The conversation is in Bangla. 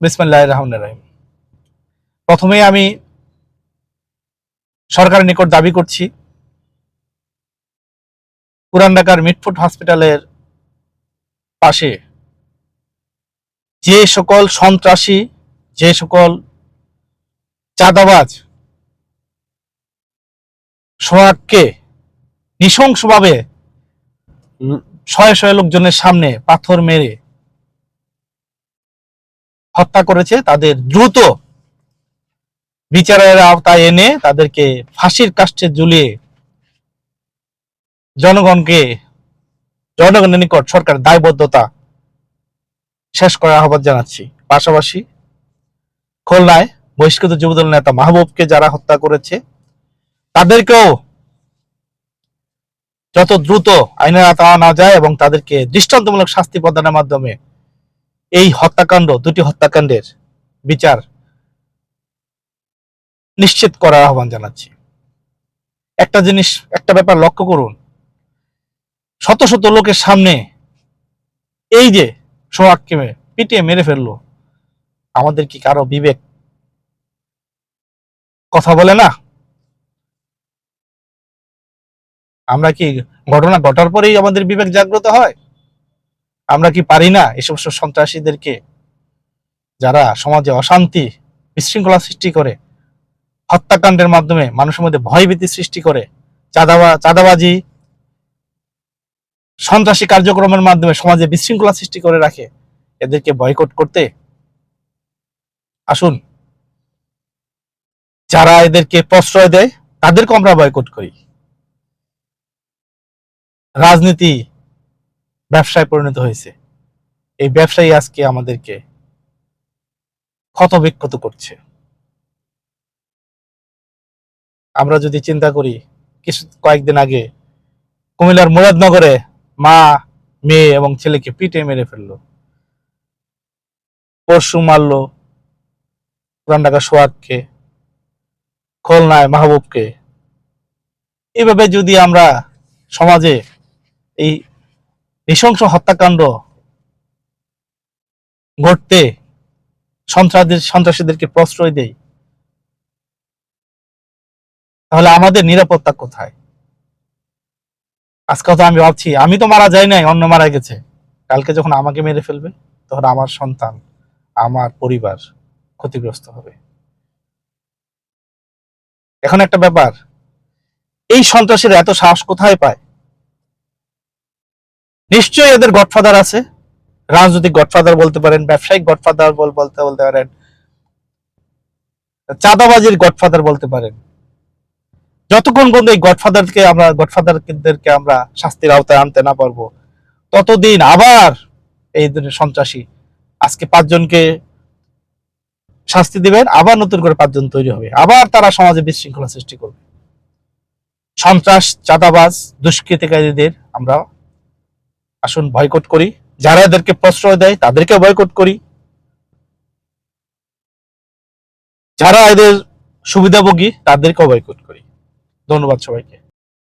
বিসমিল্লাহ রহমান রাহিম। প্রথমে আমি সরকারের নিকট দাবি করছি পুরান ঢাকার মিটফুট হসপিটালের পাশে যে সকল সন্ত্রাসী যে সকল চাঁদাবাজ সোহাগকে নৃশংসভাবে শয়ে শয়ে লোকজনের সামনে পাথর মেরে হত্যা করেছে, তাদের দ্রুত বিচারের আওতায় এনে তাদেরকে ফাঁসির কাষ্ঠে ঝুলিয়ে জনগণকে, জনগণের নিকট সরকার দায়বদ্ধতা শেষ করার আহ্বান জানাচ্ছি। পাশাপাশি খুলনায় বহিষ্কৃত যুবদল নেতা মাহবুবকে যারা হত্যা করেছে, তাদেরকেও যত দ্রুত আইনের আওতায় আনা যায় এবং তাদেরকে দৃষ্টান্তমূলক শাস্তি প্রদানের মাধ্যমে এই হত্যাকাণ্ড, দুটি হত্যাকাণ্ডের বিচার নিশ্চিত করার আহ্বান জানাচ্ছি। একটা জিনিস, একটা ব্যাপার লক্ষ্য করুন। শত শত লোকের সামনে এই যে সোহাগকে পিটিয়ে মেরে ফেলল, আমাদের কি কারও বিবেক কথা বলে না? আমরা কি ঘটনা ঘটার পরেই আমাদের বিবেক জাগ্রত হয়? আমরা কি পারি না সমস্ত সন্ত্রাসীদেরকে যারা সমাজে অশান্তি বিশৃঙ্খলা সৃষ্টি করে, হত্যাকাণ্ডের মাধ্যমে মানুষের মধ্যে ভয়ভীতি সৃষ্টি করে, চাঁদাবা, চাঁদাবাজি, সন্ত্রাসী কার্যক্রমের মাধ্যমে সমাজে বিশৃঙ্খলা সৃষ্টি করে রাখে, এদেরকে বয়কট করতে আসুন। যারা এদেরকে প্রশ্রয় দেয় তাদেরকে আমরা বয়কট করি। রাজনীতি ব্যবসায় পরিণত হয়েছে। এই ব্যবসায়ী আজকে আমাদেরকে ক্ষতবিক্ষত করছে। আমরা যদি চিন্তা করি, কিছু কয়েকদিন আগে কুমিল্লার মুরাদনগরে মা, মেয়ে এবং ছেলেকে পিটে মেরে ফেলল। পরশু মারলো পুরান ঢাকা সোহাগকে, খুলনায় মাহবুবকে। এভাবে যদি আমরা সমাজে এই নৃশংস হত্যাকাণ্ড ঘটতে সন্ত্রাসীদের, সন্ত্রাসীদেরকে প্রশ্রয় দেই তাহলে আমাদের নিরাপত্তা কোথায়? আজকে তো আমি ভাবছি, আমি তো মারা যাই নাই, অন্য মারা গেছে। কালকে যখন আমাকে মেরে ফেলবে, তখন আমার সন্তান, আমার পরিবার ক্ষতিগ্রস্ত হবে। এখন একটা ব্যাপার, এই সন্ত্রাসীরা এত সাহস কোথায় পায়? নিশ্চয়ই এদের গডফাদার আছে। রাজনৈতিক গডফাদার বলতে পারেন, ব্যবসায়িক গডফাদার বলতে বলতে পারেন, চাঁদাবাজির গডফাদার বলতে পারেন। যতক্ষণ পর্যন্ত এই গডফাদারকে আমরা গডফাদারদেরকে আমরা শাস্তির আওতায় আনতে না পারব, ততদিন আবার এই সন্ত্রাসী আজকে পাঁচজনকে শাস্তি দিবেন, আবার নতুন করে পাঁচজন তৈরি হবে। আবার তারা সমাজে বিশৃঙ্খলা সৃষ্টি করবে। সন্ত্রাস, চাঁদাবাজ, দুষ্কৃতিকারীদের আমরা আসুন বয়কট করি। যারা এদেরকে প্রশ্রয় দেয় তাদেরকে বয়কট করি। যারা এদের সুবিধাভোগী তাদেরকে বয়কট করি। ধন্যবাদ সবাইকে।